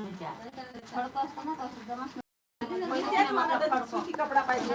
विचार फडकं असतं ना तो सुद्धा मस्त कपडा पाहिजे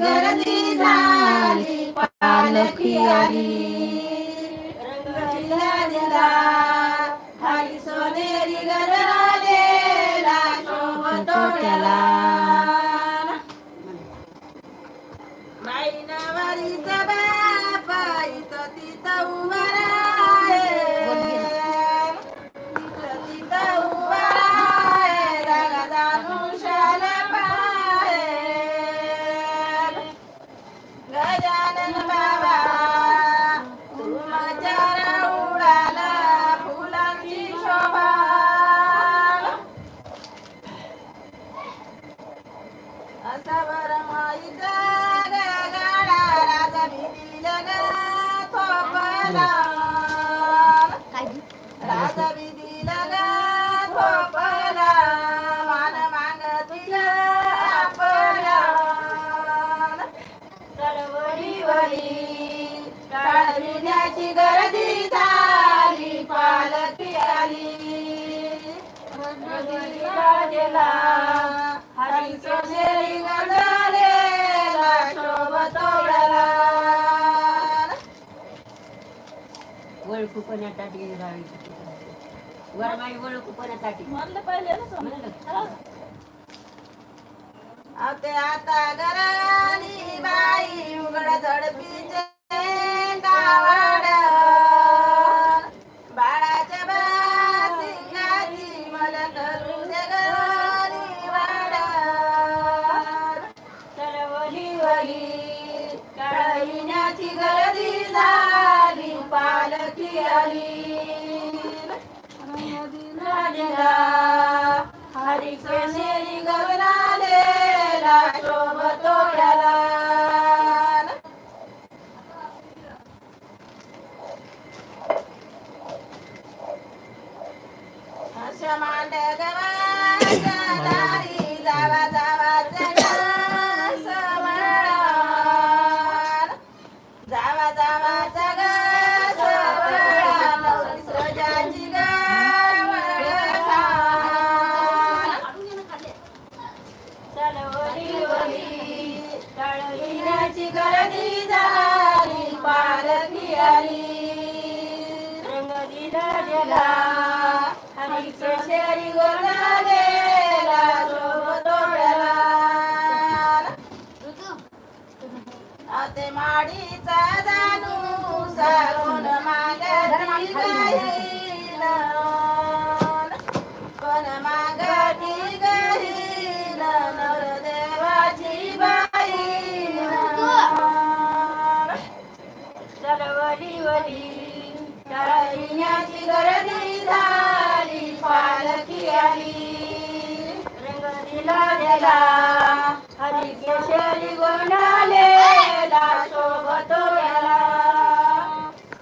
गर्दी झाली पालखी आली. रंगला दिला सोनेरी गरला कुपन्या ताटी राळी वरमाई बोल कुपन्या ताटी म्हणलं पहिले ना समजलं. म्हणलं. आवते आता घरानी बाई उघड माडीचा जानू सारून मागती गर्दी झाली पालखी आली.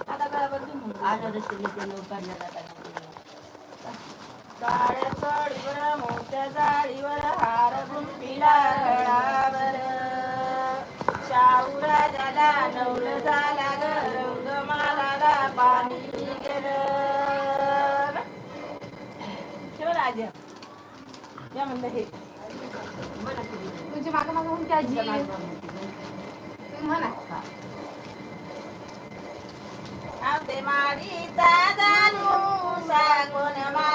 आता काय आता लोकांना चढीवर मोठ्या जाळीवर हार गुंफिला गळावर शाहू राजाला नवल झाला या म्हणलं हे. तुमची मागं मागं म्हणते आजी तुमच्या मागं तुम्ही. म्हणा आवते माडीचा जानू सागून मागती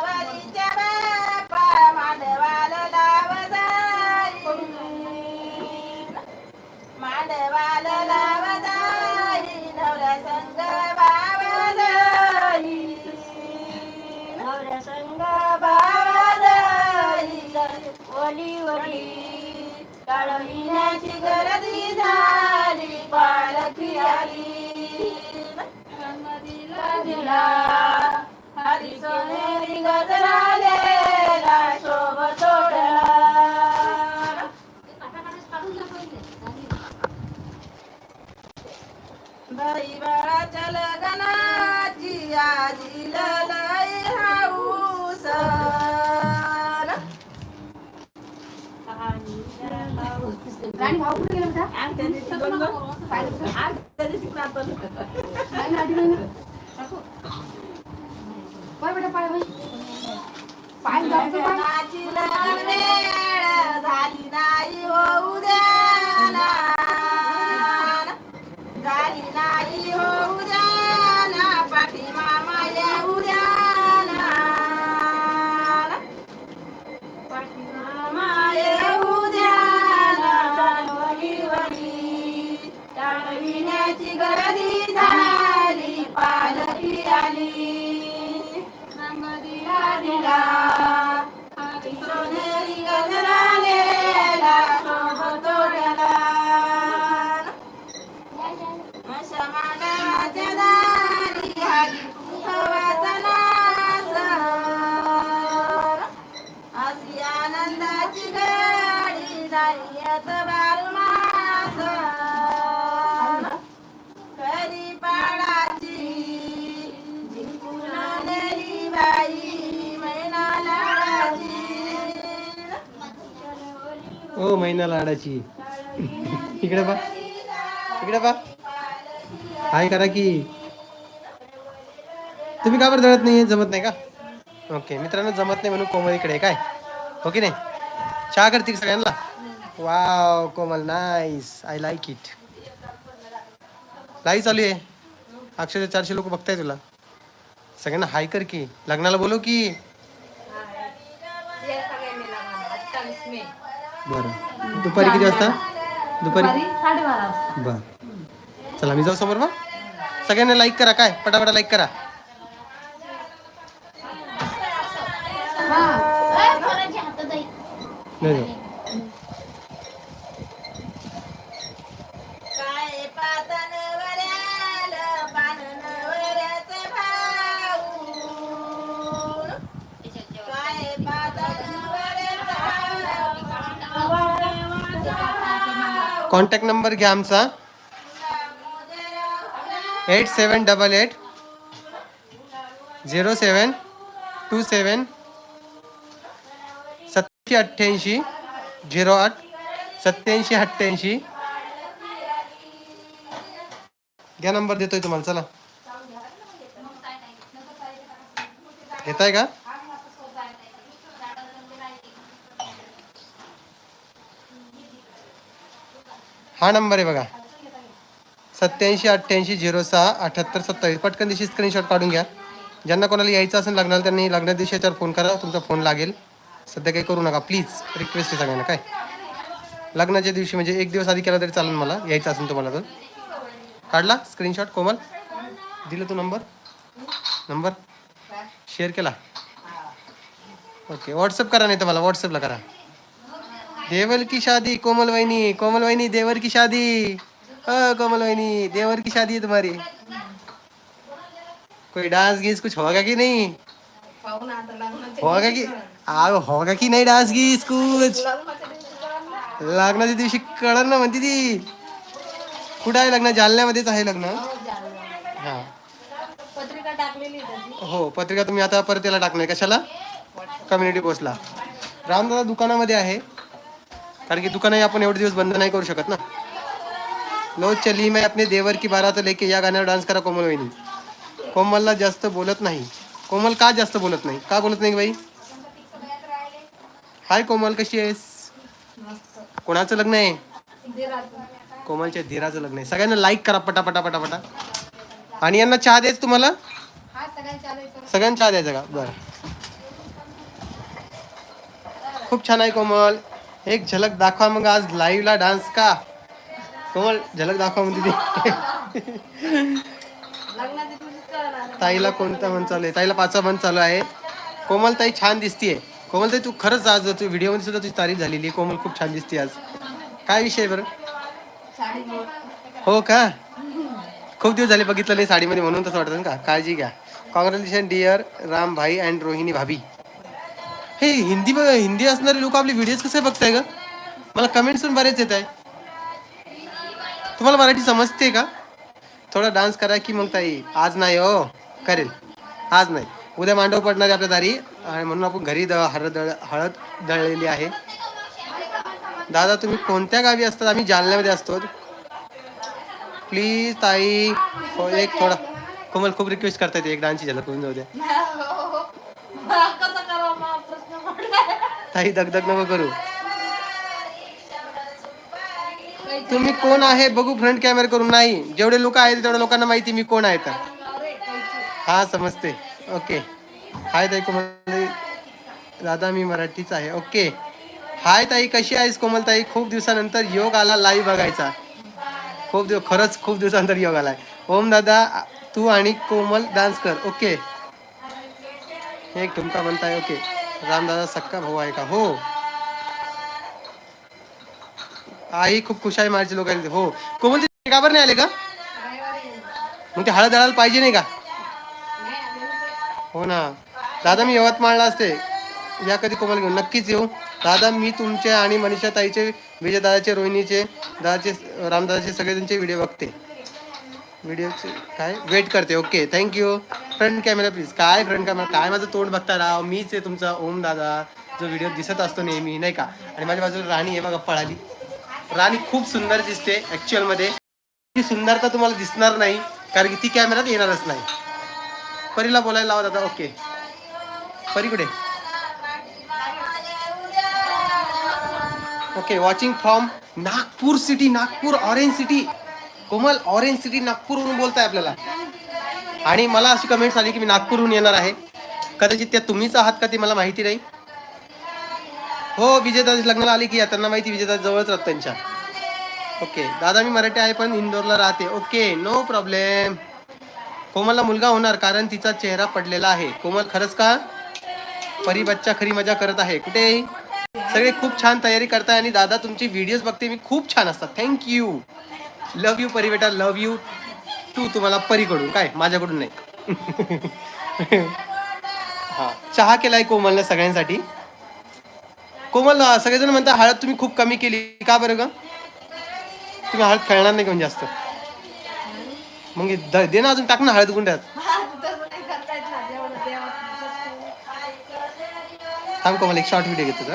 राणी भाऊ कुठे गेला होता? दिवशी. नाही, आधी नाही. पाय बेटा पाय पाय लगन वेळ झाली नाही होऊ द्या टाळविण्याची गर्दी झाली पालखी आली. दिला दिला सोनेरी दारी नास. अशी आनंदाची गाडी महिना लाडाची इकडे बा इकडे बा हाय करा की. तुम्ही का बरं जमत नाही जमत नाही का? ओके मित्रांनो जमत नाही म्हणून कोमल इकडे काय? हो की नाही? चहा करते सगळ्यांना? Wow Komal nice I like it live चालू आहे. अक्षरशः चारशे लोक बघताय तुला. सगळ्यांना हाय कर की. लग्नाला बोलव की. बरं. दुपारी किती वाजता? दुपारी बर. चला मी जाऊ समोर मग. सगळ्यांना लाईक करा काय? पटापटा लाईक करा. हा. नाही कॉन्टॅक्ट नंबर घ्या आमचा. Eight seven double eight zero seven two seven सत्याऐंशी अठ्ठ्याऐंशी झिरो आठ सत्याऐंशी अठ्ठ्याऐंशी. घ्या नंबर देतोय तुम्हाला चला. घेताय का? हा नंबर आहे बघा. सत्याऐंशी अठ्ठ्याऐंशी झिरो सहा अठ्याहत्तर सत्तावीस. पटकन दिवशी स्क्रीनशॉट काढून घ्या. ज्यांना कोणाला यायचं असेल लग्नाला त्यांनी लग्ना दिवशी याच्यावर फोन करा. तुमचा फोन लागेल. सध्या काही करू नका. प्लीज रिक्वेस्ट आहे सगळ्यांना. काय? लग्नाच्या दिवशी म्हणजे एक दिवस आधी केला तरी चालेल मला. यायचं असेल तुम्हाला तर. काढला? स्क्रीनशॉट कोमल. दिलं तू नंबर नंबर शेअर केला. ओके व्हॉट्सअप करा नाही तर मला. व्हॉट्सअपला करा. देवर की शादी कोमल वहिनी कोमल वहिनी देवर की शादी. अ कोमल वहिनी देवर की शादी है तुम्हारी. कोई डांस गीस कुछ होगा कि नहीं? होगा कि आ होगा कि नहीं डांस गीस कुछ? लग्नाच्या दिवशी कळण ना म्हणते ती. कुठं आहे लग्न? जालन्यामध्येच आहे लग्न. हा पत्रिका टाकलेली हो पत्रिका तुम्ही आता परत याला टाकणार कशाला? कम्युनिटी पोस्टला. रामदादा दुकानामध्ये आहे. कारण की दुकानही आपण एवढे दिवस बंद नाही करू शकत ना. लो चली मैं अपने देवर की बारात लेके या गाण्यावर डान्स करा कोमल वहिनी. कोमलला जास्त बोलत नाही. कोमल का जास्त बोलत नाही? का बोलत नाही बाई? हाय कोमल कशी आहेस? कोणाचं लग्न आहे? कोमलच्या धीराचं लग्न आहे. सगळ्यांना लाईक करा पटापटा पटापटा. आणि यांना चहा द्यायचं तुम्हाला? सगळ्यांना चहा द्यायचा का? बरं. खूप छान आहे कोमल. एक झलक दाखवा मग आज लाईव्हला डान्स का? कोमल झलक दाखवा म्हणते ती ताईला कोणता मन चालू आहे? ताईला पाचवा मन चालू आहे. कोमल ताई छान दिसतीये. कोमल ताई तू खरंच आज तू व्हिडिओमध्ये सुद्धा तुझी तारीफ झालेली आहे. कोमल खूप छान दिसते आज. काय विषय बरं? हो का? खूप दिवस झाले बघितलं नाही साडीमध्ये म्हणून तसं वाटतं ना का? काळजी घ्या. कॉंग्रॅच्युलेशन डिअर राम भाई अँड रोहिणी भाभी. हे हिंदी हिंदी असणारे लोक आपले व्हिडिओज कसे बघताय का मला कमेंट्स पण बरेच येत आहे तुम्हाला मराठी समजते का? थोडा डान्स करा की मग ताई. आज नाही हो करेल. आज नाही. उद्या मांडव पडणार आहे आपल्या दारी. आणि म्हणून आपण घरी द हळद दळ हळद दळलेली आहे. दादा तुम्ही कोणत्या गावी असतात? आम्ही जालन्यामध्ये असतो. प्लीज ताई एक थोडा कोमल खूप रिक्वेस्ट करता येते एक डान्सची झलक करून जाऊ द्या. हो, हो, हो कसं करावं मग प्रश्न पडलाय ताई दगदग नको करू. तुम्ही कोण आहे बघू फ्रंट कॅमेरा करून. नाही जेवढे लोक आहेत तेवढ्या लोकांना माहिती मी कोण आहे तर. हा समजते. ओके. हाय ताई कोमल दादा मी मराठीच आहे. ओके. हाय ताई कशी आहेस कोमल ताई? खूप दिवसानंतर योग आला लाईव्ह बघायचा. खूप दिवस खरंच खूप दिवसानंतर योग आलाय. ओम दादा तू आणि कोमल डान्स कर. ओके. हे एक ठुमका म्हणताय. ओके. रामदादा सक्का भाऊ आहे का? हो. आई खूप खुश आहे माझे लोक हो. कोमल ते काबर नाही आले का? मग ते हळद दळायला पाहिजे नाही का? हो ना. दादा मी यवतमाळला असते. या कधी कोमल घेऊन? नक्कीच येऊ. दादा मी तुमचे आणि मनीषा ताईचे विजय दादाचे रोहिणीचे दादाचे रामदादाचे सगळे त्यांचे व्हिडिओ बघते. व्हिडिओचे काय? वेट करते okay thank you front camera please काय फ्रंट कॅमेरा काय माझं तोंड बघता राव? मीच आहे तुमचा ओम दादा जो व्हिडिओ दिसत असतो नेहमी नाही का? आणि माझ्या बाजूला राणी आहे बघा पळाली. राणी खूप सुंदर दिसते ॲक्च्युअलमध्ये ती सुंदरता तुम्हाला दिसणार नाही कारण की ती कॅमेऱ्यात येणारच नाही. परीला बोलायला लावा दादा ओके परी कुठे? Okay watching from Nagpur city Nagpur orange city Komal orange city नागपूरवरून बोलताय आपल्याला. आणि मला अशी कमेंट्स आली की मी नागपूरहून येणार आहे. कदाचित त्या तुम्हीच आहात का ते मला माहिती नाही. हो विजयदादा लग्नाला आली की या त्यांना माहिती विजेता जवळच राहत त्यांच्या. ओके दादा मी मराठी आहे पण इंदोरला राहते. ओके नो प्रॉब्लेम कोमलला मुलगा होणार कारण तिचा चेहरा पडलेला आहे. कोमल खरंच का? परी बच्चा खरी मजा करत आहे. कुठे? सगळे खूप छान तयारी करताय आणि दादा तुमचे व्हिडिओज बघते मी खूप छान असतात. थँक्यू लव यू परी बेटा लव यू टू तुम्हाला परीकडून काय? माझ्याकडून नाही. हा. चहा केलाय कोमलने सगळ्यांसाठी. कोमल सगळेजण म्हणतात हळद तुम्ही खूप कमी केली. का बरं ग? तुम्ही हळद खेळणार नाही कोण जास्त. मग द- दे ना अजून टाक ना हळद गुंड्यात. थांब कोमल एक शॉर्ट व्हिडिओ घेतो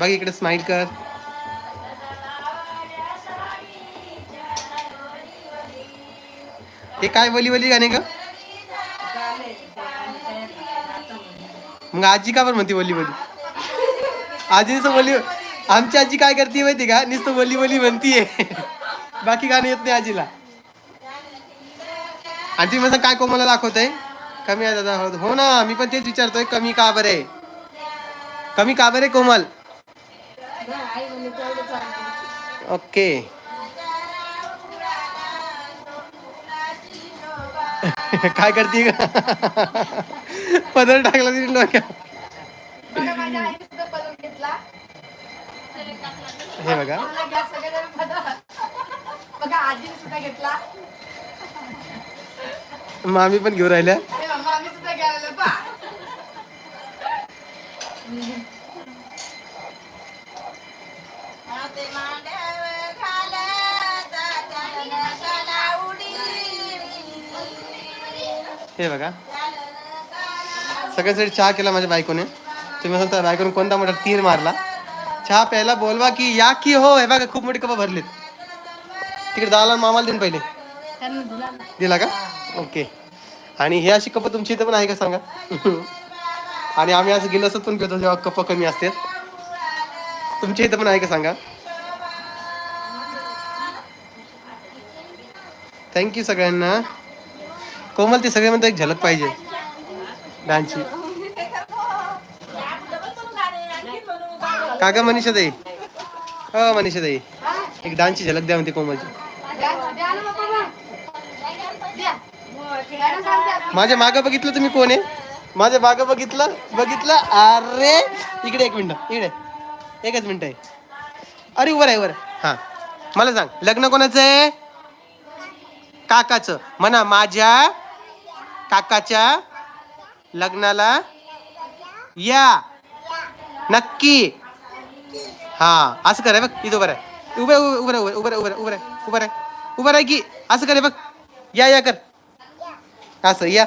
बघ इकडे स्माइल कर. हे काय वली वली गाणे का मग आजी का बरं म्हणते वली वली आजी नुसतं वली आमची आजी काय करते माहिती का? नुसतं वली वली म्हणतीये. बाकी गाणं येत नाही आजीला. आणि ती काय कोमला दाखवतंय? कमी आहे दादा. हो ना मी पण तेच विचारतोय कमी का बरे आहे? कमी का बरे आहे कोमल? ओके. काय करते पदर टाकला तिने डोक्यात. हे बघा. मामी पण घेऊन राहिल्या. हे बघा. सगळ्यासाठी चहा केला माझ्या बायकोने. तुम्ही म्हणता बायकोने कोणता मोठा तीर मारला? चहा प्यायला बोलवा की या की हो हे बघा खूप मोठी कपा भरलीत. तिकडे दाला मामाला देईन पहिले. दिला का? ओके. आणि हे अशी कप तुमची इथं पण आहे का सांगा? आणि आम्ही असं गेलो पण घेतो जेव्हा कप कमी असतात. तुमच्या इथं पण आहे का सांगा? थँक्यू सगळ्यांना. कोमल ते सगळे म्हणतात एक झलक पाहिजे. डान्सची. काका मनीषा ताई हो मनीषा ताई एक डान्सची झलक द्या म्हणते कोमलची. माझ्या मागं बघितलं तुम्ही कोण आहे? माझ्या मागं बघितलं बघितलं? अरे! इकडे एक मिनिट इकडे. एकच मिनिट आहे. अरे उभं आहे बरं हा. मला सांग लग्न कोणाचं आहे? काकाचं. म्हणा माझ्या काकाच्या लग्नाला या. नक्की. हा असं करा बघ इथं उभं आहे उभं उभं उभं उभं आहे, उभं आहे, उभं आहे, उभं राह. उभं की असं करे बघ. या या कर. असं या.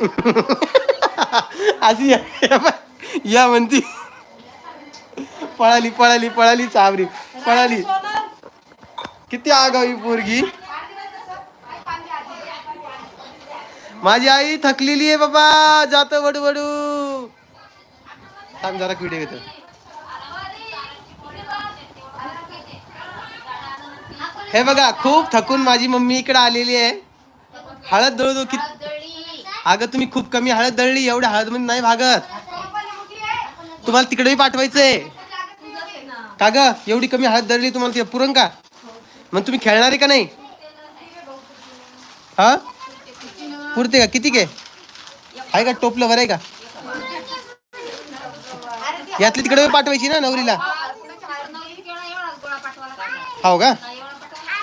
असं या या या म्हणती. पळाली पळाली पळाली चावरी. पळाली. किती आगावी पोरगी. माझी आई थकलेली आहे बाबा जात वडू वडू थांब जरा व्हिडिओ घेतो. हे बघा खूप थकून माझी मम्मी इकडे आलेली आहे. हळद दळू दो किती अगं तुम्ही खूप कमी हळद दळली एवढ्या हळदमध्ये नाही भागत. तुम्हाला तिकडेही पाठवायचंय. का ग? एवढी कमी हळद दळली तुम्हाला ते पुरण का? मग तुम्ही खेळणार आहे का नाही? हा? पुरते का? किती काय आहे का टोपलं बरं आहे का? यातली तिकडे पाठवायची ना नवरीला. हो का?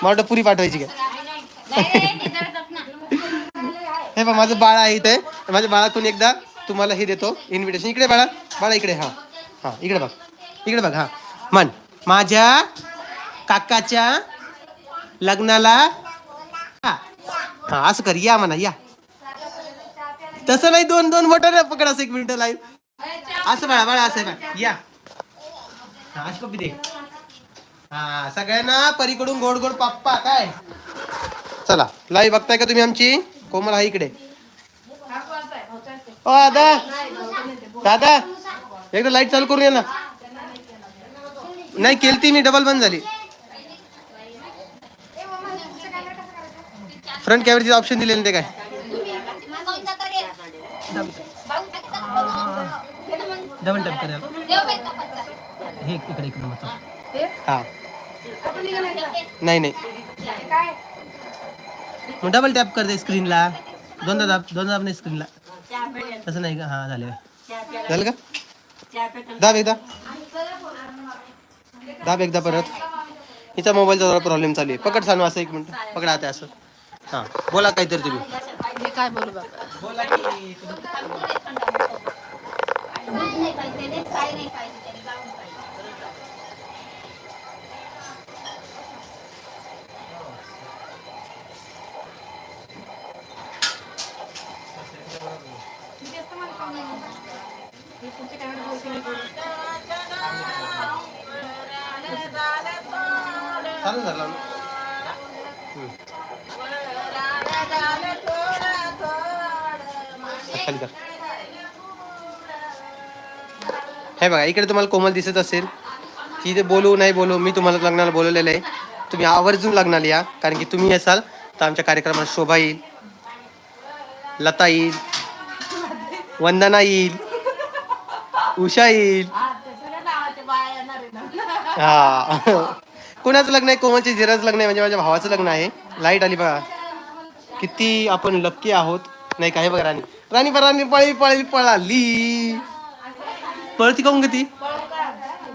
मला पुरी पाठवायची का? हे बा माझं बाळ आहे इथे. माझ्या बाळातून एकदा तुम्हाला हे देतो इन्व्हिटेशन इकडे बाळा. बाळा इकडे हा. हा इकडे बघ. इकडे बघ हा. मन माझ्या काकाच्या लग्नाला हा, असं कर या म्हणा या. तसं नाही दोन दोन बटन पकड असं एक मिनिट लाईव्ह असं बाळा बाळा असं आहे या. हा अशी कॉपी दे. हा सगळ्यांना परीकडून गोड गोड पप्पा काय? चला लाईव्ह बघताय का तुम्ही आमची? कोमल आहे इकडे. ओ दादा. दादा एकदा लाइट चालू करून ये ना? नाही केलती मी डबल बंद झाली. फ्रंट कॅमेराचे ऑप्शन दिलेले ना ते काय? डबल टॅप करा. हे इकडे इकडे हा. नाही नाही. मग डबल टॅप कर दे स्क्रीनला. दोनदा दाब दोनदा दाब नाही स्क्रीनला. तसं नाही का? हा झालं. झालं का? दाब एकदा. दाब एकदा परत. हिचा मोबाईलचा जरा प्रॉब्लेम चालू आहे. पकड सांगू असं एक मिनिट. पकडा आता असं. हां बोला काहीतरी तुम्ही. काय बोलू बाबा? बोला की दूध नाही खाली कर. हे बघा इकडे तुम्हाला कोमल दिसत असेल. ती इथे बोलू नाही बोलू मी तुम्हाला लग्नाला बोलवलेलं आहे. तुम्ही आवर्जून लग्नाला या कारण की तुम्ही असाल तर आमच्या कार्यक्रमात शोभा येईल लता येईल वंदना येईल उषा येईल. हा. कोणाचं लग्न आहे? कोमलचे जिराचं लग्न आहे म्हणजे माझ्या भावाचं लग्न आहे. लाइट आली बघा. किती आपण लक्की आहोत. नाही काय बघा राणी. राणी बरं राणी पळी पळी पळाली. पळती काऊन ग ती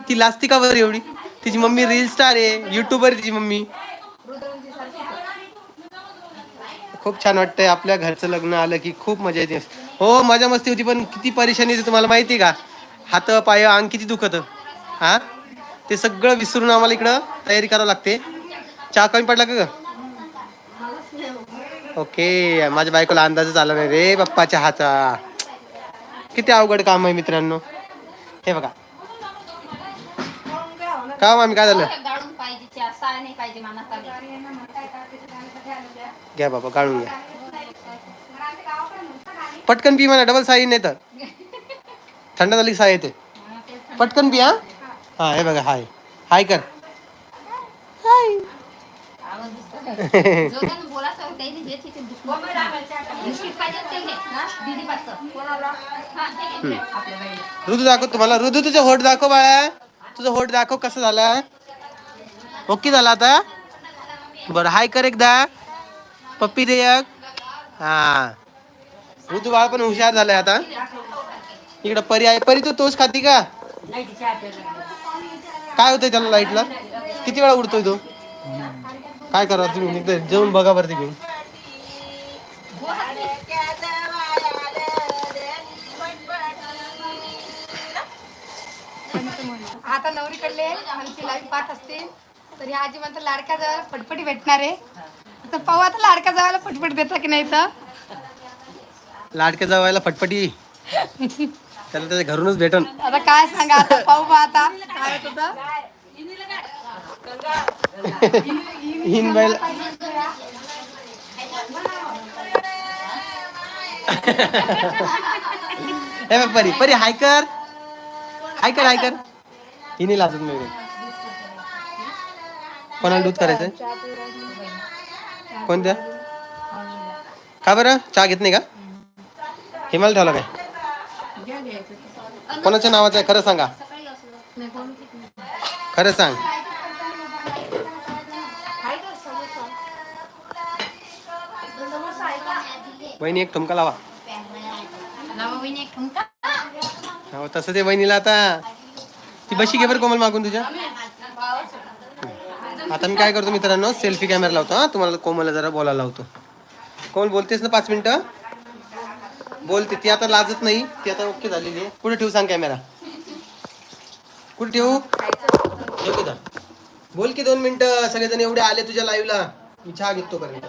ती लाजती का बरं एवढी? तिची मम्मी रील स्टार आहे युट्यूबर तिची मम्मी. खूप छान वाटतंय आपल्या घरचं लग्न आलं की खूप मजा येते. हो मजा मस्ती होती पण किती परेशानी होती तुम्हाला माहिती आहे का? हात पाय अंग किती दुखत. हा? ते सगळं विसरून आम्हाला इकडं तयारी करावं लागते. चहा कमी पडला का ग? ओके माझ्या बायकोला अंदाजच आला नाही रे पप्पा चहाचा किती अवघड काम आहे मित्रांनो. हे बघा. का मामी काय झालं? घ्या बाबा काढून घ्या. पटकन पी म्हणा डबल साई नाही तर. थंड झाली साई येते. पटकन पी हा? हा हे बघा हाय. हाय कर. आवाज ऋतू दाखव तुम्हाला. ऋतू तुझं होट दाखव बाळा. तुझं होट दाखव कसं झाला ओके झाला आता? बरं हाय कर एकदा. पप्पी दे एक. हा. ऋतू बाळ पण हुशार झालाय आता. इकडं परी आहे. परी तू तोच खाती का? काय होतंय त्याला लाईटला किती वेळा उडतोय तो? काय करा तुम्ही? एकदा जेवून बघा बरं तिकडून. आता नवरीकडले आमची लाईफ पाहत असतील तर ह्या आजी म्हणतात लाडक्या जावायला फटफटी भेटणार आहे. तर पाहू आता लाडक्या जावायला फटफट भेटला की नाही तर लाडक्या जावायला फटफटी. त्याला त्याच्या घरूनच भेटन. आता काय सांगा आता? पाहू बा आता. काय होत? हिन बैल हे परी परी हाय कर. हाय कर हाय कर. हिने लाजत नाही कोणाला दूध करायचंय? कोणत्या? का बरं? चहा घेत नाही का? हिमाल ठेवला काय? कोणाच्या नावाचं आहे? खरं सांगा. खरं सांग. बहिणी एक ठुमका लावा. वहिनी हो तसं ते बहिणीला आता. ती बशी घे बरं कोमल मागून तुझ्या. आता मी काय करतो मित्रांनो सेल्फी कॅमेरा लावतो हा. तुम्हाला कोमलला जरा बोलायला लावतो. कोमल बोलतेस ना पाच मिनिटं? बोलते ती आता लाजत नाही. ती आता ओके झालेली आहे. कुठे ठेवू सांग कॅमेरा कुठे ठेवू? ठेव. बोल की दोन मिनिटं. सगळेजण एवढे आले तुझ्या लाईव्हला मी चहा घेतो पर्यंत.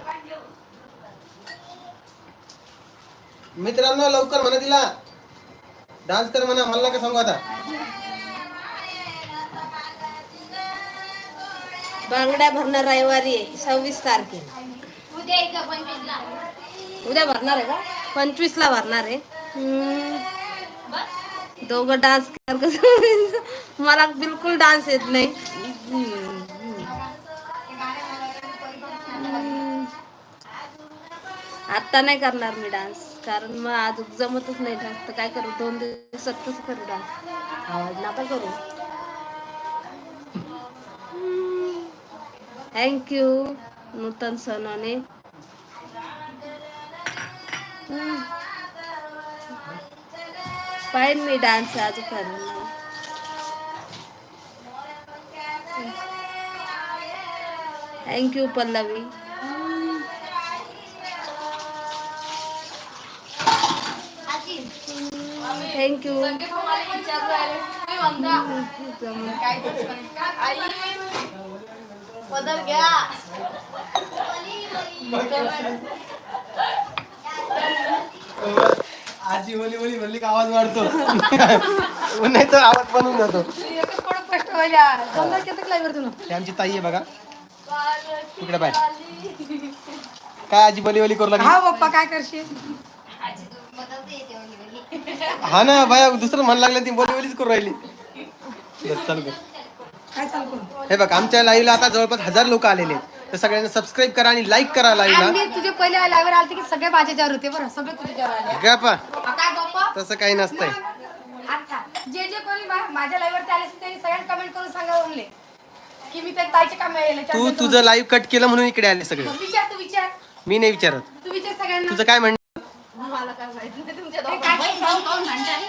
मित्रांनो लवकर म्हणा तिला. डान्स कर म्हणा मला का सांगू आता. बांगड्या भरणार रविवारी आहे सव्वीस तारखेला. उद्या उद्या भरणार आहे का? पंचवीस ला भरणार आहे. हम्म. दोघं डान्स कर कसं मला बिलकुल डान्स येत नाही. हम्म. आता नाही करणार मी डान्स कारण मग आज जमतच नाही डान्स तर काय करू? दोन दिवसात कसं करू डान्स आवाज नका करू. थँक्यू नूतन सणाने. पाहिजे मी डान्स आज करून थँक्यू पल्लवी. थँक्यू घ्या. आजी ओली ओली म्हणली का आवाज वाढतो. नाही तर आवाज बनून जातो. आमची ताई आहे बघा. इकडे बाय काय आजी बोली ओली करू लागली? हा बाप्पा काय करशील? हा ना बाया दुसरं म्हण लागलं ती बोली ओलीच करू राहिली. बस चालू कर. काय चालू करू? हे बघ आमच्या लाईव्हला आता जवळपास हजार लोक आलेले आहेत. तर सगळ्यांना सबस्क्राईब करा आणि लाईक करा लाईव्हला आम्ही तुझे पहिले आलते की सगळे होते बरं सगळे आले. हा, काय बाप्पा तसं काही नसतंय. जे जे कोणी मा- माझ्या लाईव्हवर आले त्यांनी सगळ्यांनी कमेंट करून सांगा म्हणले की मी त्या ताईचे काम यायला तू तुझं लाईव्ह कट केलं म्हणून इकडे आले सगळे. विचार तू विचार. मी नाही विचारत. तू विचार सगळ्यांना. तुझं काय म्हणणं मला काय माहिती? नाही तुमच्या काय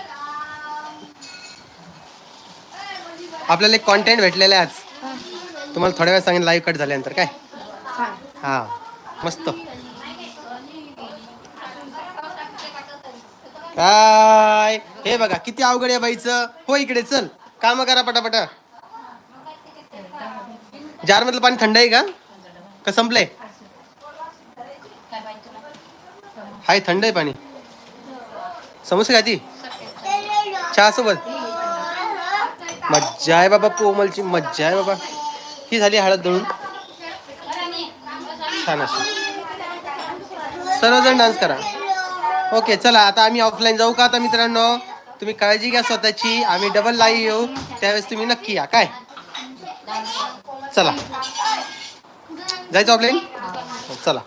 आपल्याला एक कॉन्टेंट भेटलेलं आहे आज. तुम्हाला थोड्या वेळ सांगेन लाईव्ह कट झाल्यानंतर काय? हा मस्त. काय? हे बघा किती अवघड आहे बाईचं. हो इकडे चल. काम करा पटापटा. जार मधलं पाणी थंड आहे का? का संपलंय? हाय थंड आहे पाणी. समोसे खाती? चहा सोबत मज्जा आहे बाबा कोमलची मज्जा आहे बाबा. ही झाली हळद दळून. छान अशी. सर्वजण डान्स करा. ओके चला आता आम्ही ऑफलाईन जाऊ का आता मित्रांनो? तुम्ही काळजी घ्या स्वतःची. आम्ही डबल लाईव्ह येऊ. त्यावेळेस तुम्ही नक्की या. काय? चला. जायचं ऑफलाईन हो, चला.